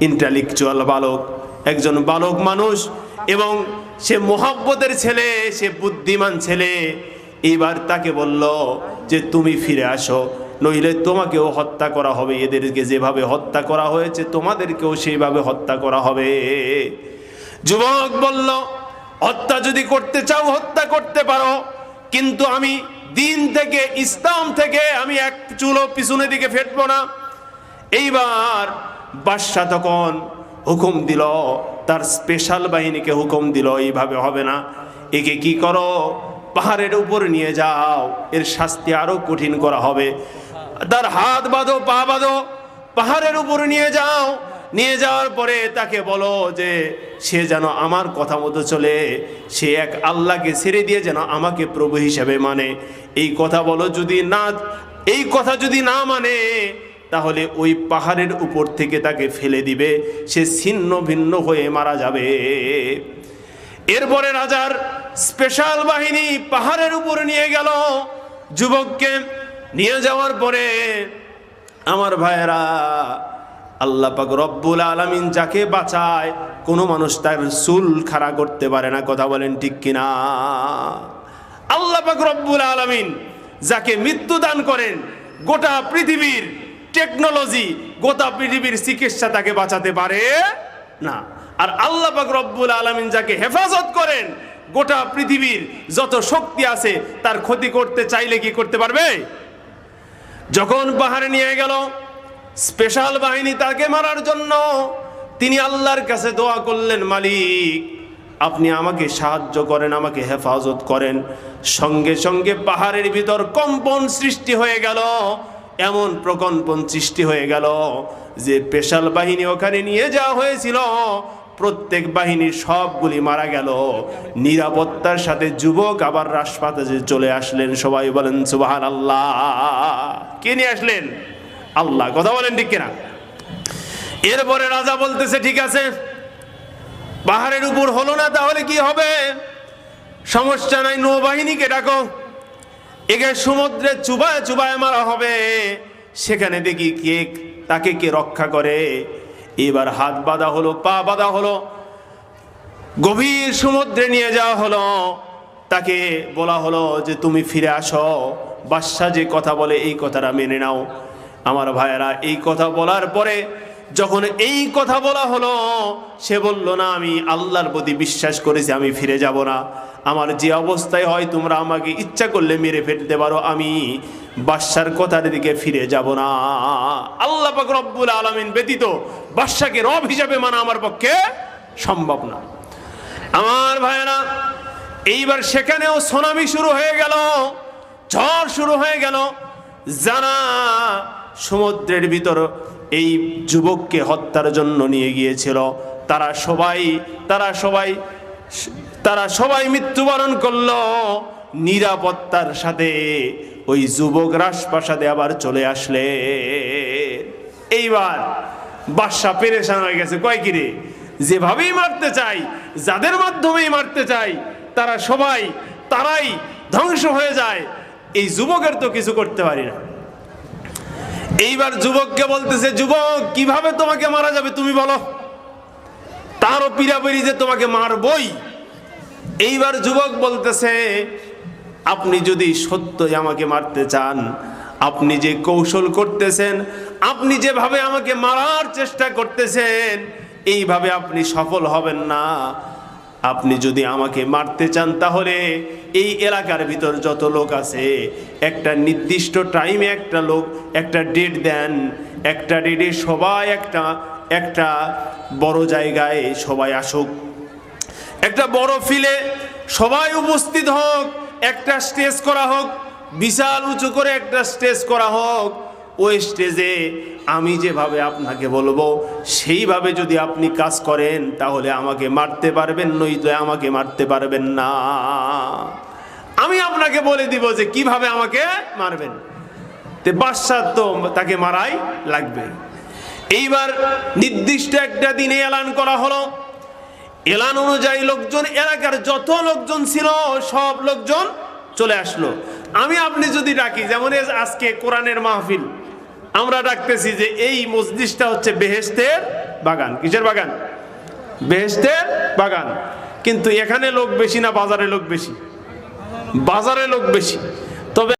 Intellectual বালক, একজন বালক মানুষ, এবং সে মোহাব্বতের ছেলে, সে বুদ্ধিমান ছেলে। এইবার তাকে বলল যে, তুমি ফিরে আসো, নইলে তোমাকেও হত্যা করা হবে। এদেরকে যেভাবে হত্যা করা হয়েছে, তোমাদেরকেও সেইভাবে হত্যা করা হবে। যুবক বলল, হত্যা যদি করতে চাও, হত্যা করতে পারো। কিন্তু আমি দিন থেকে, ইসলাম থেকে, আমি এক চুলো পিছনের দিকে ফেটবো না। এইবার বাদশাহ তখন হুকুম দিল, তার স্পেশাল বাহিনীকে হুকুম দিল, এইভাবে হবে না। একে কি করো? পাহাড়ের উপর নিয়ে যাও। এর শাস্তি আরও কঠিন করা হবে। তার হাত বাঁধো, পা বাঁধো, পাহাড়ের উপর নিয়ে যাও। নিয়ে যাওয়ার পরে তাকে বলো যে, সে যেন আমার কথা মতো চলে। সে এক আল্লাহকে ছেড়ে দিয়ে যেন আমাকে প্রভু হিসেবে মানে। এই কথা বলো যদি না, এই কথা যদি না মানে তাহলে ওই পাহাড়ের উপর থেকে তাকে ফেলে দিবে, সে ছিন্ন ভিন্ন হয়ে মারা যাবে। এরপরে রাজার স্পেশাল বাহিনী পাহাড়ের উপর নিয়ে গেল, যুবককে নিয়ে যাওয়ার পরে আমার ভাইয়েরা, আল্লাহ পাক রব্বুল আলামিন যাকে বাঁচায়, কোনো মানুষ তার চুল খাড়া করতে পারে না, কথা বলেন ঠিক কিনা? আল্লাহ পাক রব্বুল আলামিন যাকে মৃত্যু দান করেন, গোটা পৃথিবীর টেকনোলজি গোটা পৃথিবীর চিকিৎসা তাকে বাঁচাতে পারে না। আর আল্লাহ পাক রব্বুল আলামিন যাকে হেফাজত করেন, গোটা পৃথিবীর যত শক্তি আছে তার ক্ষতি করতে চাইলে কি করতে পারবে? যখন পাহাড়ে নিয়ে গেল, স্পেশাল বাহিনী তাকে মারার জন্য, তিনি আল্লাহর কাছে দোয়া করলেন, মালিক, আপনি আমাকে সাহায্য করেন, আমাকে হেফাজত করেন। সঙ্গে সঙ্গে পাহাড়ের ভিতর কম্পন সৃষ্টি হয়ে গেল। এমন প্রকম্পন সৃষ্টি হয়ে গেল যে স্পেশাল বাহিনী ওখানে নিয়ে যাওয়া হয়েছিল। প্রত্যেক বাহিনীর সবগুলি মারা গেল। নিরাপত্তার সাথে যুবক আবার রাজপাতাজে চলে আসলেন, সবাই বলেন সুবাহান আল্লাহ কে নিয়ে আসলেন? আল্লাহ, কথা বলেন ঠিক কিনা? এরপরে রাজা বলতেছে, ঠিক আছে, পাহাড়ের উপর হলো না, তাহলে কি হবে? সমস্যা নাই, নৌবাহিনীকে ডাকো। একে সমুদ্রে চুবায় চুবায় মারা হবে। সেখানে দেখি কে তাকে কে রক্ষা করে। এবার হাত বাঁধা হলো, পা বাঁধা হলো, গভীর সমুদ্রে নিয়ে যাওয়া হলো। তাকে বলা হলো যে, তুমি ফিরে আসো। বাদশাহ যে কথা বলে এই কথাটা মেনে নাও। আমার ভাইয়েরা, এই কথা বলার পরে যখন এই কথা বলা হলো, সে বলল, না, আমি আল্লাহর প্রতি বিশ্বাস করেছি, আমি ফিরে যাব না। আমার যে অবস্থায় হয়, তোমরা আমাকে ইচ্ছা করলে মেরে ফেলতে পারো, আমি বাদশার কথার দিকে ফিরে যাব না। আল্লাহ পাক রব্বুল আলমিন ব্যতীত বাদশাকে রব হিসাবে মানা আমার পক্ষে সম্ভব না। আমার ভাইয়েরা, এইবার সেখানেও সোনামি শুরু হয়ে গেল, ঝড় শুরু হয়ে গেল। যারা সমুদ্রের ভিতর এই যুবককে হত্যার জন্য নিয়ে গিয়েছিল। তারা সবাই তারা সবাই তারা সবাই মৃত্যুবরণ করল। নিরাপত্তার সাথে ওই যুবক রাজপ্রাসাদে আবার চলে আসলে। এইবার বাদশা পেরেশান হয়ে গেছে। কয় কিরে? যেভাবেই মারতে চাই, যাদের মাধ্যমেই মারতে চাই, তারা সবাই, তারাই ধ্বংস হয়ে যায়। এই যুবকের তো কিছু করতে পারি না। এইবার যুবককে বলতেছে, যুবক, কীভাবে তোমাকে মারা যাবে তুমি বলো? তারও পিড়াপিড়ি যে তোমাকে মারবই। এইবার যুবক বলতেছে, আপনি যদি সত্যই আমাকে মারতে চান, আপনি যে কৌশল করতেছেন, আপনি যেভাবে আমাকে মারার চেষ্টা করতেছেন, এইভাবে আপনি সফল হবেন না। আপনি যদি আমাকে মারতে চান তাহলে এই এলাকার ভিতর যত লোক আছে, একটা নির্দিষ্ট টাইমে একটা লোক, একটা ডেট দেন, একটা ডেটে সবাই একটা একটা বড় জায়গায় সবাই আসুক। একটা বড় ফিলে সবাই উপস্থিত হোক, একটা স্টেজ করা হোক, বিশাল উঁচু করে একটা স্টেজ করা হোক ওই স্টেজে আমি যেভাবে আপনাকে বলব, সেইভাবে যদি আপনি কাজ করেন, তাহলে আমাকে মারতে পারবেন, নইলে আমাকে মারতে পারবেন না। আমি আপনাকে বলে দিব যে কীভাবে আমাকে মারবেন। তে বাদশাহ তো তাকে মারাই লাগবে। এইবার নির্দিষ্ট একটা দিনে এলান করা হলো। এলান অনুযায়ী লোকজন, এলাকার যত লোকজন ছিল, সব লোকজন চলে আসলো। আমি আপনি যদি ডাকি, যেমন আজকে কোরআনের মাহফিল আমরা ডাকতেছি যে এই মসজিদটা হচ্ছে বেহেস্তের বাগান। কিসের বাগান? বেহেস্তের বাগান। কিন্তু এখানে লোক বেশি না বাজারে লোক বেশি? বাজারে লোক বেশি। তবে